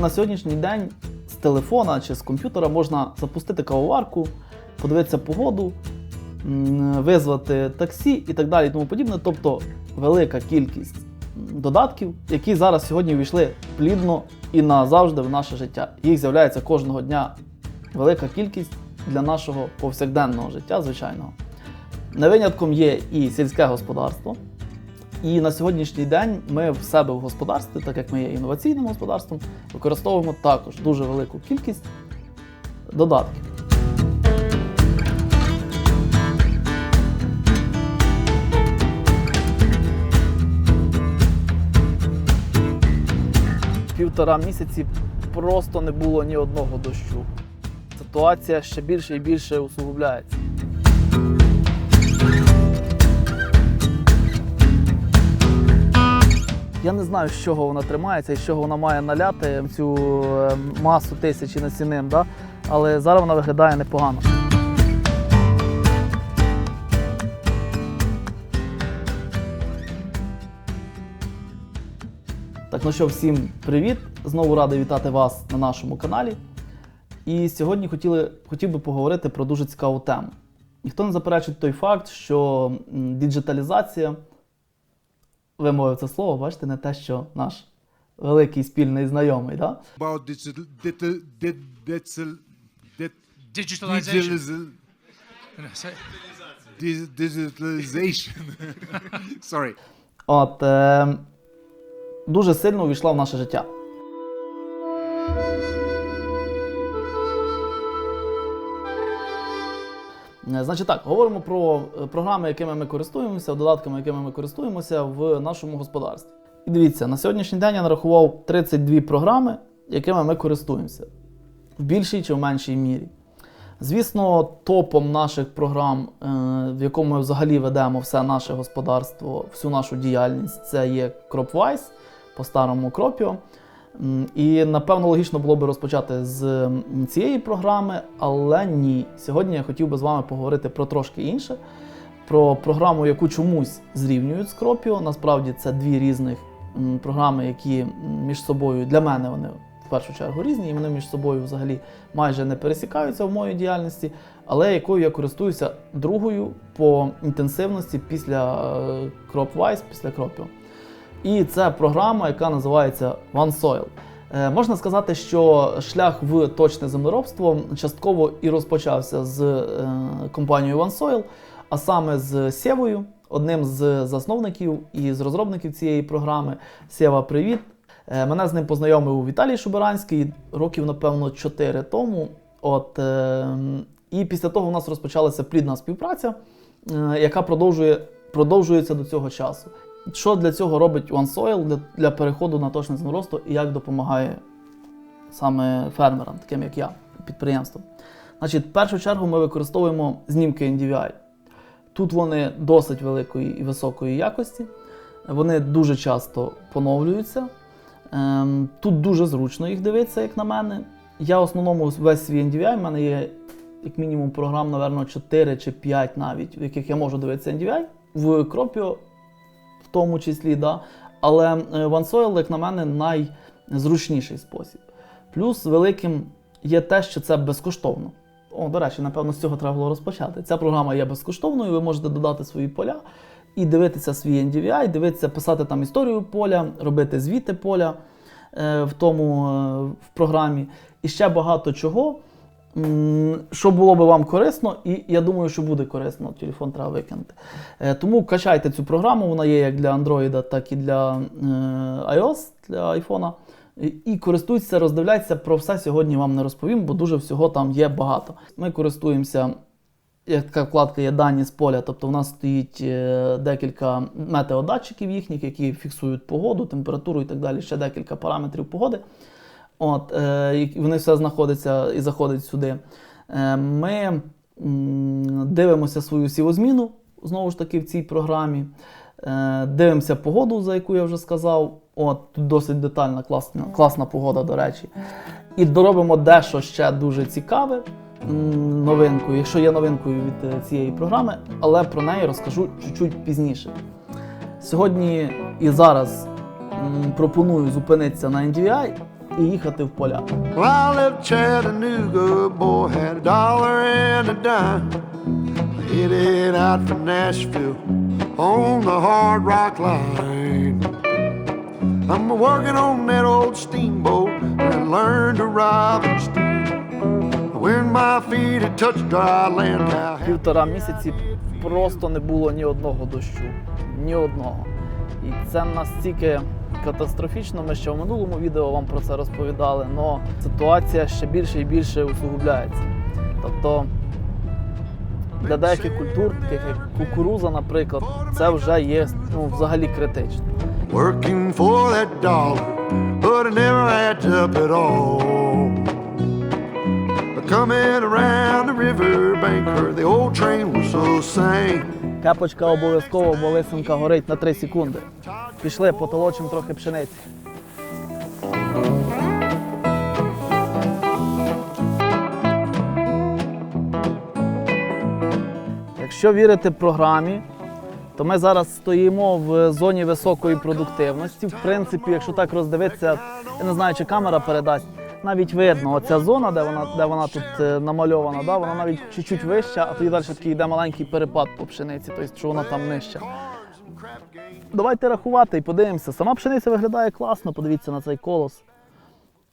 На сьогоднішній день з телефона чи з комп'ютера можна запустити кавоварку, подивитися погоду, визвати таксі і так далі. Тому подібне. Тобто велика кількість додатків, які зараз сьогодні ввійшли плідно і назавжди в наше життя. Їх з'являється кожного дня велика кількість для нашого повсякденного життя, звичайного. Не винятком є і сільське господарство. І на сьогоднішній день ми в себе в господарстві, так як ми є інноваційним господарством, використовуємо також дуже велику кількість додатків. Півтора місяці просто не було ні одного дощу. Ситуація ще більше і більше усугубляється. Я не знаю, з чого вона тримається і з чого вона має наляти цю е, масу тисячі насінин, да? але зараз вона виглядає непогано. Так, ну що, всім привіт! Знову радий вітати вас на нашому каналі. І сьогодні хотіли, хотів би поговорити про дуже цікаву тему. Ніхто не заперечить той факт, що м, діджиталізація вимовив це слово, бачите, не те, що наш великий спільний знайомий. Да? about digital, digital, digital, digital, Digitalization. digitaliz- digitalization. Sorry. От, е, дуже сильно увійшла в наше життя. Значить так, говоримо про е, програми, якими ми користуємося, додатками, якими ми користуємося в нашому господарстві. І дивіться, на сьогоднішній день я нарахував 32 програми, якими ми користуємося в більшій чи в меншій мірі. Звісно, топом наших програм, е, в якому ми взагалі ведемо все наше господарство, всю нашу діяльність, це є CropWise, по-старому Cropio. М, І напевно логічно було би розпочати з цієї програми, але ні. Сьогодні я хотів би з вами поговорити про трошки інше. Про програму, яку чомусь зрівнюють з Cropio. Насправді це дві різних програми, які між собою для мене вони в першу чергу різні, і вони між собою взагалі майже не пересікаються в моїй діяльності, але якою я користуюся другою по інтенсивності після е, CropWise, після Cropio. І це програма, яка називається OneSoil. Е, можна сказати, що шлях в точне землеробство частково і розпочався з е, компанією OneSoil, а саме з Сєвою, одним з засновників і з розробників цієї програми. Сєва, привіт! Е, Мене з ним познайомив Віталій Шубаранський років, напевно, 4 тому. От, і після того у нас розпочалася плідна співпраця, яка продовжує, продовжується до цього часу. Що для цього робить OneSoil для, для переходу на точне землеробство і як допомагає саме фермерам, таким як я, підприємствам? Значить, в першу чергу ми використовуємо знімки NDVI. Тут вони досить великої і високої якості, вони дуже часто поновлюються. Ем, Тут дуже зручно їх дивитися, як на мене. Я в основному весь свій NDVI, в мене є як мінімум програм, напевно, 4 чи 5 навіть, в яких я можу дивитися NDVI. В Cropio в тому числі, да. але е, OneSoil, як на мене, найзручніший спосіб. Плюс великим є те, що це безкоштовно. О, до речі, напевно, з цього треба було розпочати. Ця програма є безкоштовною, ви можете додати свої поля і дивитися свій NDVI, дивитися, писати там історію поля, робити звіти поля е, в тому е, в програмі. І ще багато чого, що було би вам корисно, і я думаю, що буде корисно. Телефон треба викинути. Тому качайте цю програму, вона є як для Android, так і для е, iOS, для iPhone. І- І користуйтеся, роздивляйтеся, про все сьогодні вам не розповім, бо дуже всього там є багато. Ми користуємося, як така вкладка є дані з поля, тобто в нас стоїть е, декілька метеодатчиків їхніх, які фіксують погоду, температуру і так далі, ще декілька параметрів погоди. От, е, вони все знаходяться і заходять сюди. Е, ми дивимося свою сівозміну, знову ж таки, в цій програмі. Е, дивимося погоду, за яку я вже сказав. От, тут досить детальна, класна, класна погода, до речі. І доробимо дещо ще дуже цікаве новинкою, якщо є новинкою від е, цієї програми, але про неї розкажу чуть-чуть пізніше. Сьогодні і зараз пропоную зупинитися на NDVI і їхати в поля. Well, I left Chattanooga, boy, had a dollar and a dime. Headed out for Nashville on the hard rock line. I'm working on that old steamboat and learned to rob and steal. When my feet had touched dry land, happy Півтора місяці просто не було ні одного дощу. Ні одного. І це настільки катастрофічно. Ми ще в минулому відео вам про це розповідали, але ситуація ще більше і більше усугубляється. Тобто для деяких культур, таких як кукуруза, наприклад, це вже є ну, взагалі критично. working for that dollar, but it never adds up at all. Coming around the river banker, the old train whistle sang. Кепочка обов'язково, бо лисинка горить на 3 секунди. Пішли, потолочимо трохи пшениці. Якщо вірити програмі, то ми зараз стоїмо в зоні високої продуктивності. В принципі, якщо так роздивитися, я не знаю, чи камера передасть, навіть видно, оця зона, де вона, де вона тут е, намальована, да, вона навіть чуть-чуть вища, а тоді далі такий йде маленький перепад по пшениці, тобто що вона там нижча. Давайте рахувати і подивимося. Сама пшениця виглядає класно, подивіться на цей колос.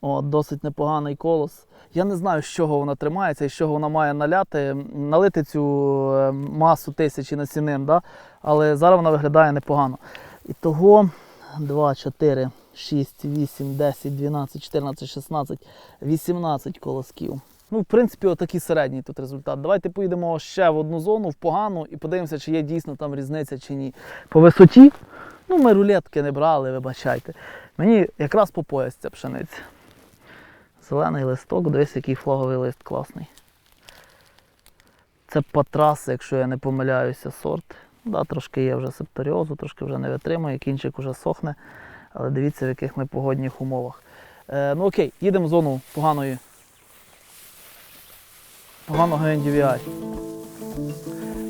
О, досить непоганий колос. Я не знаю, з чого вона тримається і з чого вона має наляти, налити цю е, масу тисячі насінин, да? але зараз вона виглядає непогано. І того 2, 4, 6, 8, 10, 12, 14, 16, 18 колосків. Ну, в принципі, отакий середній тут результат. Давайте поїдемо ще в одну зону, в погану, і подивимося, чи є дійсно там різниця чи ні. По висоті, ну ми рулетки не брали, вибачайте. Мені якраз по пояс ця пшениця. Зелений листок, дивись, який флаговий лист класний. Це патрас, якщо я не помиляюся, сорт. Да, трошки є вже септоріозу, трошки вже не витримує, кінчик вже сохне. Але дивіться, в яких ми погодних умовах. Е, ну окей, їдемо в зону поганої. Поганого NDVI.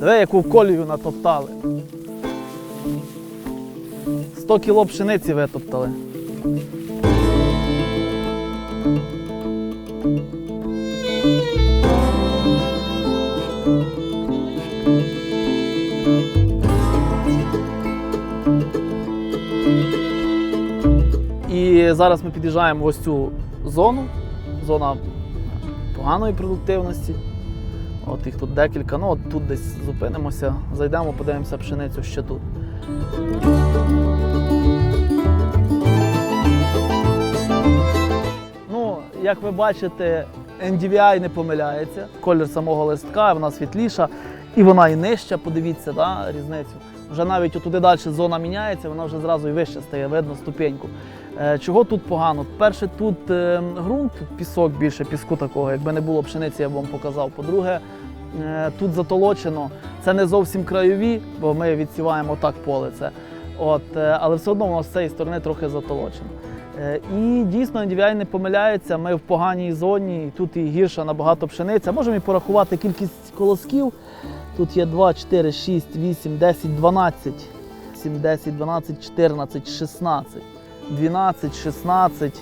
Диви, яку колію натоптали. 100 кіло пшениці витоптали. Зараз ми під'їжджаємо в ось цю зону, зона поганої продуктивності. От їх тут декілька. Ну от тут десь зупинимося, зайдемо, подивимося пшеницю ще тут. Ну, як ви бачите, NDVI не помиляється. Колір самого листка, вона світліша і вона і нижча, подивіться, да, різницю. Вже навіть туди далі зона міняється, вона вже зразу і вище стає, видно ступеньку. Е, Чого тут погано? Перше, тут е, ґрунт, пісок більше, піску такого. Якби не було пшениці, я б вам показав. По-друге, е, тут затолочено. Це не зовсім краєві, бо ми відсіваємо так поле це. От, але все одно з цієї сторони трохи затолочено. І дійсно NDVI не помиляється. Ми в поганій зоні, тут і гірша набагато пшениця. Можемо і порахувати кількість колосків. Тут є 2, 4, 6, 8, 10, 12, 7, 10, 12, 14, 16, 12, 16.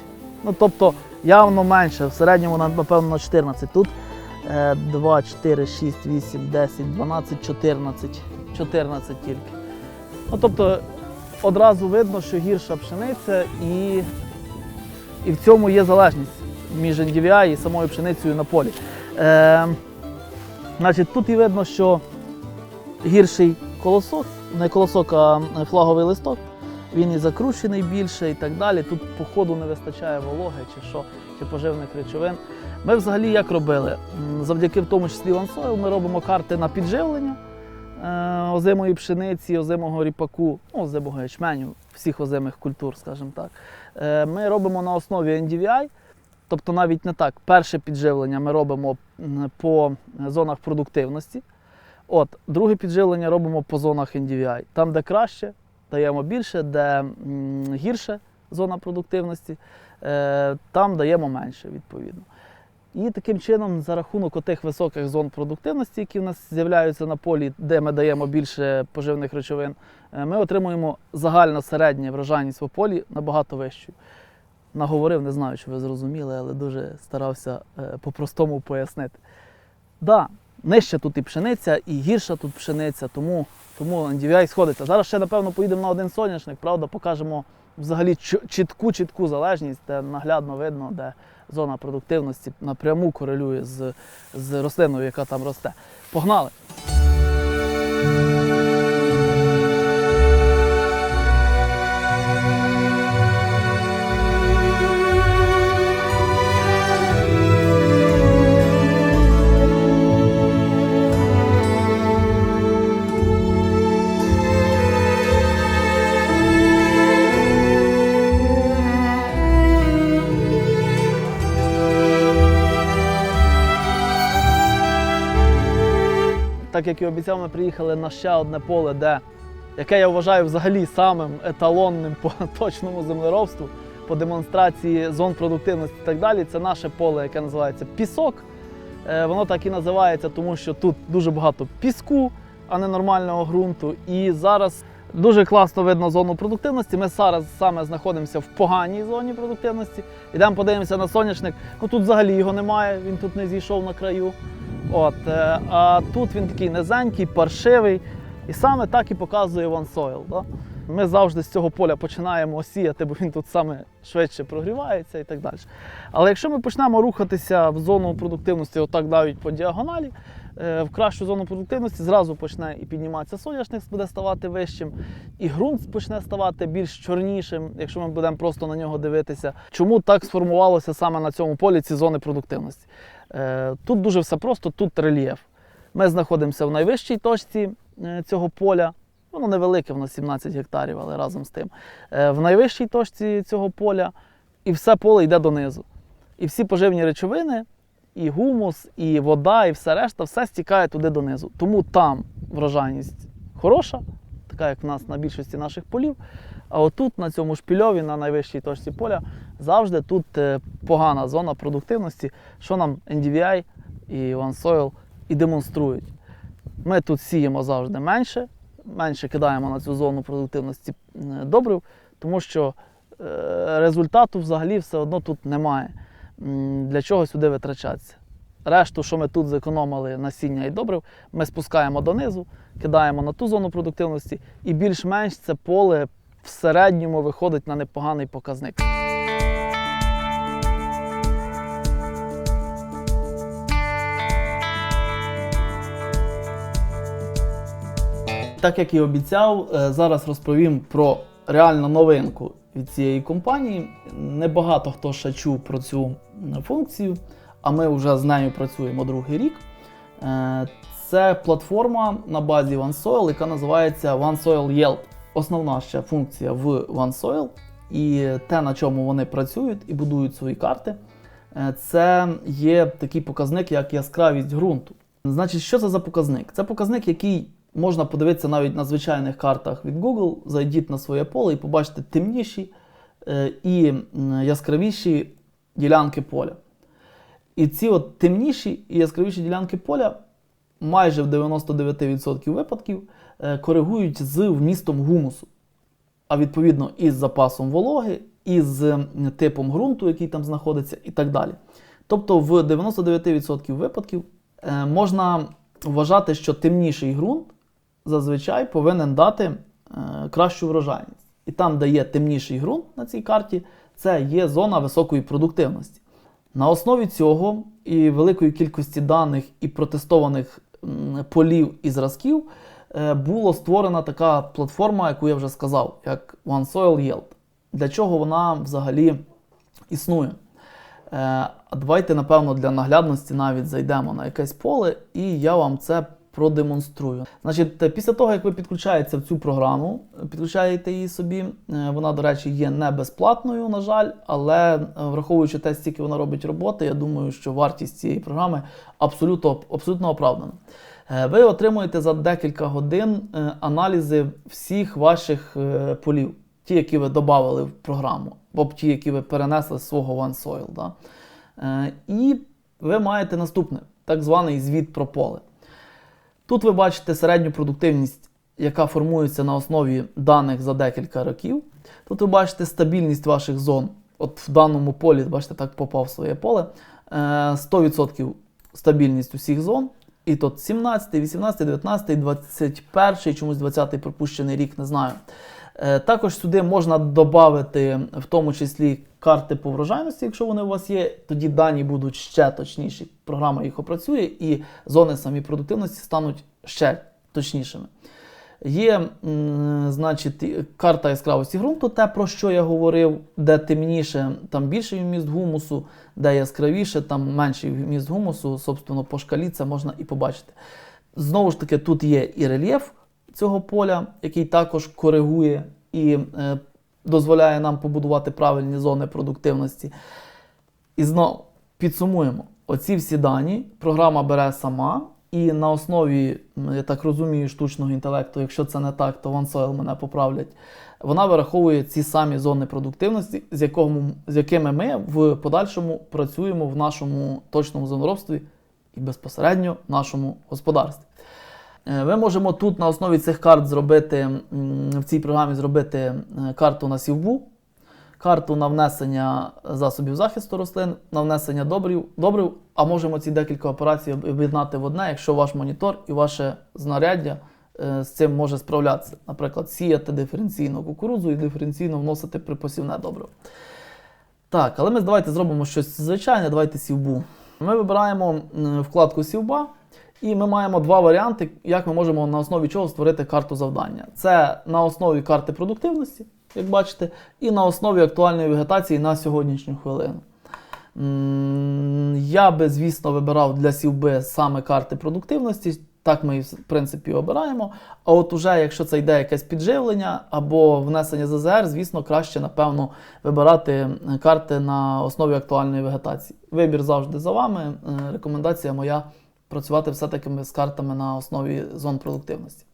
Ну, тобто явно менше. В середньому, на- напевно, на 14. Тут е, 2, 4, 6, 8, 10, 12, 14. 14 тільки. Ну, тобто одразу видно, що гірша пшениця і, і в цьому є залежність між NDVI і самою пшеницею на полі. Е, значить, тут і видно, що гірший колосок, не колосок, а флаговий листок, він і закручений більше і так далі. Тут, по ходу, не вистачає вологи чи що, чи поживних речовин. Ми взагалі як робили? Завдяки в тому числі лансою ми робимо карти на підживлення е, озимої пшениці, озимого ріпаку, ну, озимого ячменю, всіх озимих культур, скажімо так. Е, Ми робимо на основі NDVI, тобто навіть не так. Перше підживлення ми робимо по зонах продуктивності. От, друге підживлення робимо по зонах NDVI. Там, де краще, даємо більше, де м, гірше зона продуктивності, е, там даємо менше, відповідно. І таким чином, за рахунок отих високих зон продуктивності, які в нас з'являються на полі, де ми даємо більше поживних речовин, е, ми отримуємо загальну середню врожайність в полі набагато вищу. наговорив, не знаю, чи ви зрозуміли, але дуже старався е, по-простому пояснити. Да, нижча тут і пшениця, і гірша тут пшениця, тому, тому NDVI сходиться. Зараз ще, напевно, поїдемо на один соняшник, правда, покажемо взагалі чітку чітку залежність, де наглядно видно, де зона продуктивності напряму корелює з, з рослиною, яка там росте. Погнали! Так як і обіцяв, ми приїхали на ще одне поле, де, яке я вважаю взагалі самим еталонним по точному землеробству, по демонстрації зон продуктивності і так далі. Це наше поле, яке називається пісок. Е, Воно так і називається, тому що тут дуже багато піску, а не нормального ґрунту. І зараз дуже класно видно зону продуктивності. Ми зараз саме знаходимося в поганій зоні продуктивності. Йдемо подивимося на соняшник. Ну тут взагалі його немає, він тут не зійшов на краю. От, е, а тут він такий низенький, паршивий. І саме так і показує OneSoil. Да? Ми завжди з цього поля починаємо сіяти, бо він тут саме швидше прогрівається і так далі. Але якщо ми почнемо рухатися в зону продуктивності, отак навіть по діагоналі, е, в кращу зону продуктивності зразу почне і підніматися соняшник, буде ставати вищим, і ґрунт почне ставати більш чорнішим, якщо ми будемо просто на нього дивитися. Чому так сформувалося саме на цьому полі ці зони продуктивності? Е, Тут дуже все просто, тут рельєф. Ми знаходимося в найвищій точці е, цього поля. Воно невелике, воно 17 гектарів, але разом з тим. Е, В найвищій точці цього поля і все поле йде донизу. І всі поживні речовини, і гумус, і вода, і все решта, все стікає туди донизу. Тому там врожайність хороша, така як в нас на більшості наших полів. А отут, на цьому шпільові, на найвищій точці поля, завжди тут е, погана зона продуктивності, що нам NDVI і OneSoil і демонструють. Ми тут сіємо завжди менше, менше кидаємо на цю зону продуктивності е, добрив, тому що е, результату взагалі все одно тут немає. Для чого сюди витрачатися? Решту, що ми тут зекономили насіння і добрив, ми спускаємо донизу, кидаємо на ту зону продуктивності, і більш-менш це поле в середньому виходить на непоганий показник. Так як і обіцяв, е, зараз розповім про реальну новинку від цієї компанії. Небагато хто ще чув про цю функцію, а ми вже з нею працюємо другий рік. Е, Це платформа на базі OneSoil, яка називається OneSoil Yelp. Основна ще функція в OneSoil і те, на чому вони працюють і будують свої карти, е, це є такий показник, як яскравість ґрунту. Значить, що це за показник? Це показник, який можна подивитися навіть на звичайних картах від Google. Зайдіть на своє поле і побачите темніші е, і яскравіші ділянки поля. І ці от темніші і яскравіші ділянки поля майже в 99% випадків е, коригують з вмістом гумусу, а відповідно із запасом вологи, і з м, типом ґрунту, який там знаходиться, і так далі. Тобто в 99% випадків е, можна вважати, що темніший ґрунт зазвичай повинен дати е, кращу врожайність. І там, де є темніший ґрунт на цій карті, це є зона високої продуктивності. На основі цього і великої кількості даних і протестованих полів і зразків е, була створена така платформа, яку я вже сказав, як OneSoil Yield. Для чого вона взагалі існує? Е, давайте, напевно, для наглядності навіть зайдемо на якесь поле, і я вам це продемонструю. Значить, е, після того, як ви підключаєтеся в цю програму, е, підключаєте її собі, е, вона, до речі, є не безплатною, на жаль, але враховуючи те, скільки вона робить роботи, я думаю, що вартість цієї програми абсолютно, абсолютно оправдана. Ви отримуєте за декілька годин аналізи всіх ваших полів, ті, які ви додали в програму, або ті, які ви перенесли з свого OneSoil. Да? І ви маєте наступне, так званий звіт про поле. Тут ви бачите середню продуктивність, яка формується на основі даних за декілька років. Тут ви бачите стабільність ваших зон от в даному полі, бачите, так попав в своє поле. Е, 100% стабільність усіх зон. І тут 17, 18, 19, 21, чомусь 20 пропущений рік, не знаю. Е, Також сюди можна додати в тому числі карти по врожайності, якщо вони у вас є, тоді дані будуть ще точніші. Програма їх опрацює, і зони самі продуктивності стануть ще точнішими. Є, значить, карта яскравості ґрунту, те, про що я говорив, де темніше, там більший вміст гумусу, де яскравіше, там менший вміст гумусу, собственно, по шкалі це можна і побачити. Знову ж таки, тут є і рельєф цього поля, який також коригує і е, дозволяє нам побудувати правильні зони продуктивності. І знову підсумуємо: оці всі дані програма бере сама, і на основі, я так розумію, штучного інтелекту, якщо це не так, то OneSoil мене поправлять. Вона вираховує ці самі зони продуктивності, з, якому, з якими ми в подальшому працюємо в нашому точному землеробстві і безпосередньо в нашому господарстві. Е, Ми можемо тут на основі цих карт зробити в цій програмі зробити е, карту на сівбу, карту на внесення засобів захисту рослин, на внесення добрив, добрив, а можемо ці декілька операцій об'єднати в одне, якщо ваш монітор і ваше знаряддя е, з цим може справлятися. Наприклад, сіяти диференційно кукурудзу і диференційно вносити припосівне добриво. Так, але ми давайте зробимо щось звичайне, давайте сівбу. Ми вибираємо вкладку сівба, і ми маємо два варіанти, як ми можемо на основі чого створити карту завдання. Це на основі карти продуктивності, як бачите, і на основі актуальної вегетації на сьогоднішню хвилину. Я би, звісно, вибирав для сівби саме карти продуктивності. Так ми, в принципі, обираємо. А от уже, якщо це йде якесь підживлення або внесення ЗЗР, звісно, краще, напевно, вибирати карти на основі актуальної вегетації. Вибір завжди за вами. Е, Рекомендація моя працювати все-таки з картами на основі зон продуктивності.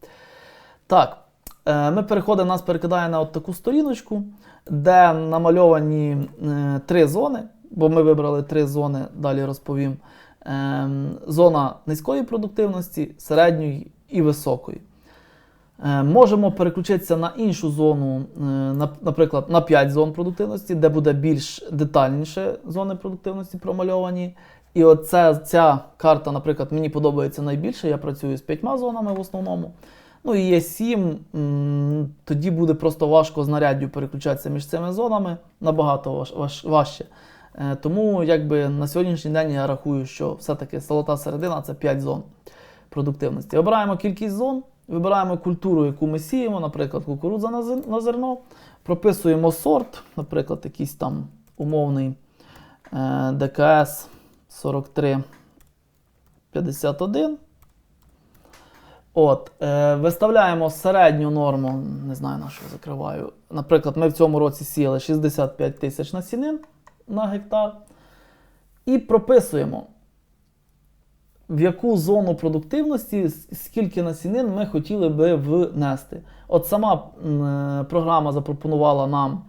Так, е, ми переходимо, нас перекидає на от таку сторіночку, де намальовані е, три зони, бо ми вибрали три зони, далі розповім. Ем, Зона низької продуктивності, середньої і високої. Е, Можемо переключитися на іншу зону, е, наприклад, на 5 зон продуктивності, де буде більш детальніше зони продуктивності промальовані. І от ця, карта, наприклад, мені подобається найбільше. Я працюю з п'ятьма зонами в основному. Ну і є 7, тоді буде просто важко знаряддю переключатися між цими зонами набагато важ, важ, важче. Е, тому якби на сьогоднішній день я рахую, що все-таки золота середина це 5 зон продуктивності. Обираємо кількість зон, вибираємо культуру, яку ми сіємо, наприклад, кукурудза на зерно. Прописуємо сорт, наприклад, якийсь там умовний е, ДКС. 43 51. От, е, Виставляємо середню норму. Не знаю, на що закриваю. Наприклад, ми в цьому році сіяли 65 тисяч насінин на гектар. І прописуємо, в яку зону продуктивності, скільки насінин ми хотіли би внести. От сама е, програма запропонувала нам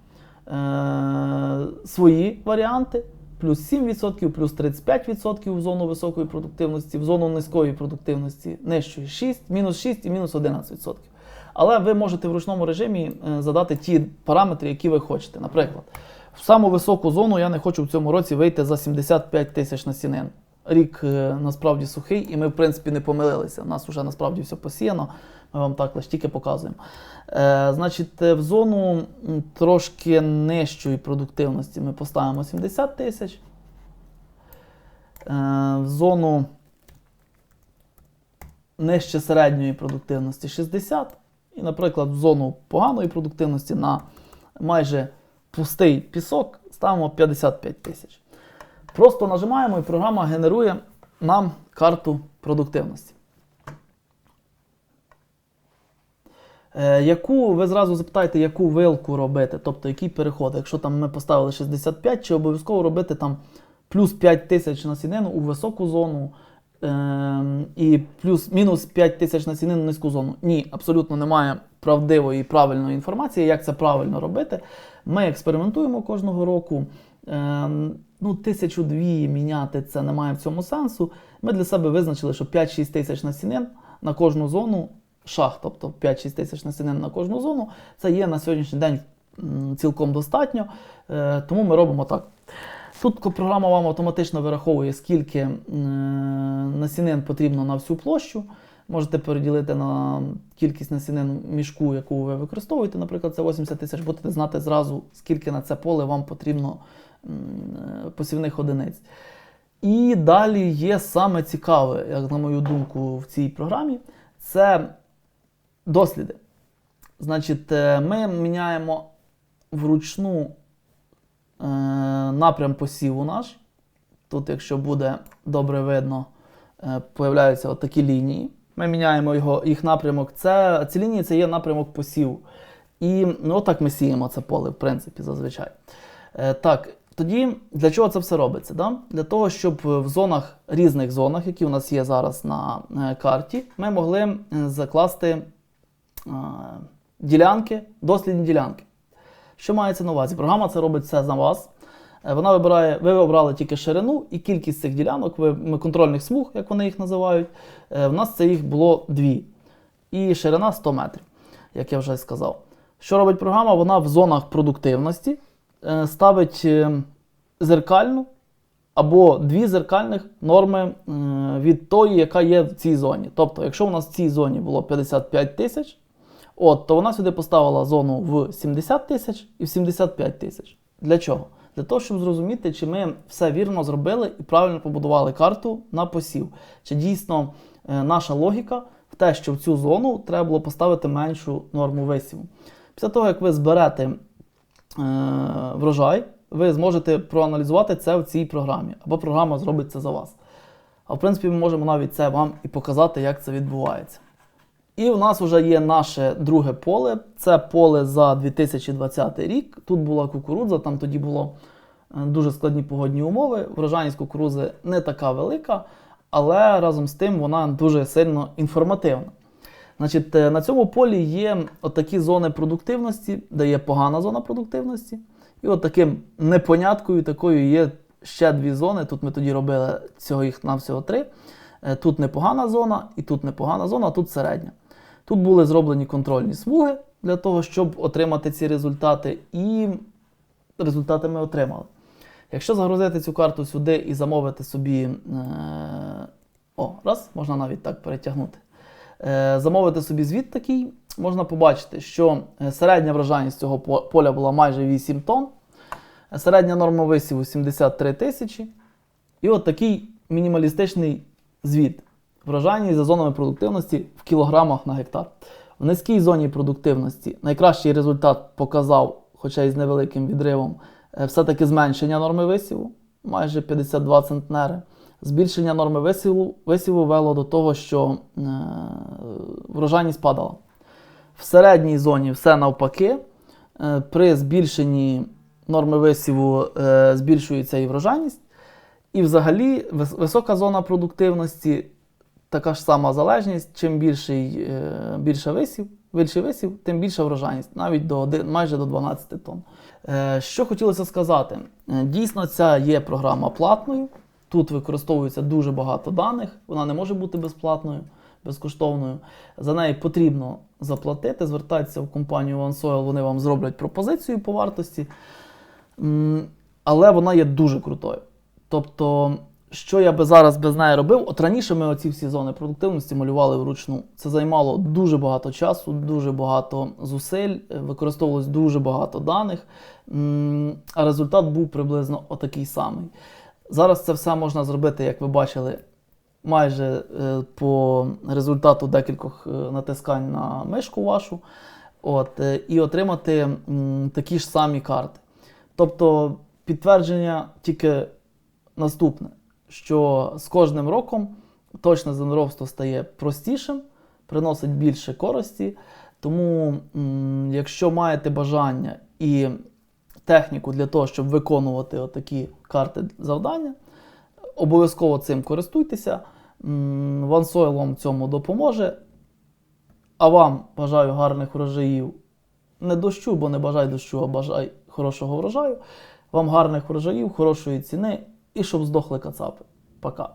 е, свої варіанти. Плюс 7%, плюс 35% в зону високої продуктивності, в зону низької продуктивності нижчої 6, мінус 6 і мінус 11%. Але ви можете в ручному режимі е, задати ті параметри, які ви хочете. Наприклад, в саму високу зону я не хочу в цьому році вийти за 75 тисяч насінин. Рік е, насправді сухий, і ми, в принципі, не помилилися. У нас вже насправді все посіяно. Ми вам так лише тільки показуємо. Е, значить, е, в зону трошки нижчої продуктивності ми поставимо 70 тисяч. Е, в зону нижче середньої продуктивності 60. І, наприклад, в зону поганої продуктивності на майже пустий пісок ставимо 55 тисяч. Просто нажимаємо і програма генерує нам карту продуктивності. Е, яку ви зразу запитаєте, яку вилку робити, тобто який переход. Якщо там ми поставили 65, чи обов'язково робити там плюс 5 тисяч на насінин у високу зону ем, і плюс мінус 5 тисяч насінин у низьку зону. Ні, абсолютно немає правдивої і правильної інформації, як це правильно робити. Ми експериментуємо кожного року. Ем, ну, тисячу дві міняти це немає в цьому сенсу. Ми для себе визначили, що 5-6 тисяч насінин на кожну зону шах, тобто 5-6 тисяч насінин на кожну зону, це є на сьогоднішній день цілком достатньо. Е, Тому ми робимо так. Тут програма вам автоматично вираховує, скільки насінин потрібно на всю площу. Можете переділити на кількість насінин мішку, яку ви використовуєте. Наприклад, це 80 тисяч, будете знати зразу, скільки на це поле вам потрібно посівних одиниць. І далі є саме цікаве, як на мою думку, в цій програмі, це досліди. Значить, е, ми міняємо вручну е, напрям посіву наш. Тут, якщо буде добре видно, е, появляються от такі лінії. Ми міняємо його, їх напрямок. Це, ці лінії це є напрямок посіву. І ну, отак ми сіємо це поле, в принципі, зазвичай. Е, так, тоді для чого це все робиться? Да? Для того, щоб в зонах, різних зонах, які у нас є зараз на е, карті, ми могли закласти е, ділянки, дослідні ділянки. Що мається на увазі? Програма це робить все за вас. Е, Вона вибирає, ви обрали тільки ширину і кількість цих ділянок, ви, контрольних смуг, як вони їх називають. В нас це їх було дві. І ширина 100 метрів, як я вже сказав. Що робить програма? Вона в зонах продуктивності ставить е, зеркальну або дві зеркальних норми е, від тої, яка є в цій зоні. Тобто, якщо у нас в цій зоні було 55 тисяч, от, то вона сюди поставила зону в 70 тисяч і в 75 тисяч. Для чого? Для того, щоб зрозуміти, чи ми все вірно зробили і правильно побудували карту на посів. Чи дійсно е, наша логіка в те, що в цю зону треба було поставити меншу норму висіву. Після того, як ви зберете е, врожай, ви зможете проаналізувати це в цій програмі, або програма зробить це за вас. А в принципі, ми можемо навіть це вам і показати, як це відбувається. І у нас вже є наше друге поле. Це поле за 2020 рік. Тут була кукурудза, там тоді було е, дуже складні погодні умови. Врожайність кукурудзи не така велика, але разом з тим вона дуже сильно інформативна. Значить, е, на цьому полі є отакі зони продуктивності, де є погана зона продуктивності. І от таким непоняткою такою є ще дві зони. Тут ми тоді робили цього їх на всього три. Е, Тут непогана зона, і тут непогана зона, а тут середня. Тут були зроблені контрольні смуги для того, щоб отримати ці результати, і результати ми отримали. Якщо загрузити цю карту сюди і замовити собі. Е- о, раз, можна навіть так перетягнути. Е, замовити собі звіт такий, можна побачити, що е, середня врожайність цього поля була майже 8 тонн, е, середня норма висіву 73 тисячі. І от такий мінімалістичний звіт. Врожайність за зонами продуктивності в кілограмах на гектар. В низькій зоні продуктивності найкращий результат показав, хоча й з невеликим відривом, все-таки зменшення норми висіву, майже 52 центнери. Збільшення норми висіву, висіву вело до того, що е, врожайність падала. В середній зоні все навпаки. Е, при збільшенні норми висіву е, збільшується і врожайність. І взагалі вис- висока зона продуктивності, така ж сама залежність. Чим більший, е, більше висів, більший висів, тим більша врожайність, навіть до майже до 12 тонн. Е, Що хотілося сказати? Е, Дійсно, ця є програма платною. Тут використовується дуже багато даних, вона не може бути безплатною, безкоштовною. За неї потрібно заплатити, звертайтеся в компанію OneSoil, вони вам зроблять пропозицію по вартості. Але вона є дуже крутою. Тобто, що я би зараз без неї робив? От раніше ми оці всі зони продуктивності малювали вручну. Це займало дуже багато часу, дуже багато зусиль, використовувалось дуже багато даних, а результат був приблизно отакий самий. Зараз це все можна зробити, як ви бачили, майже е, по результату декількох е, натискань на мишку вашу. От, е, і отримати такі ж самі карти. Тобто підтвердження тільки наступне, що з кожним роком точне землеробство стає простішим, приносить більше користі. Тому, якщо маєте бажання і техніку для того, щоб виконувати отакі карти завдання, обов'язково цим користуйтеся. OneSoil вам цьому допоможе. А вам бажаю гарних врожаїв. Не дощу, бо не бажай дощу, а бажай хорошого врожаю. Вам гарних врожаїв, хорошої ціни і щоб здохли кацапи. Пока.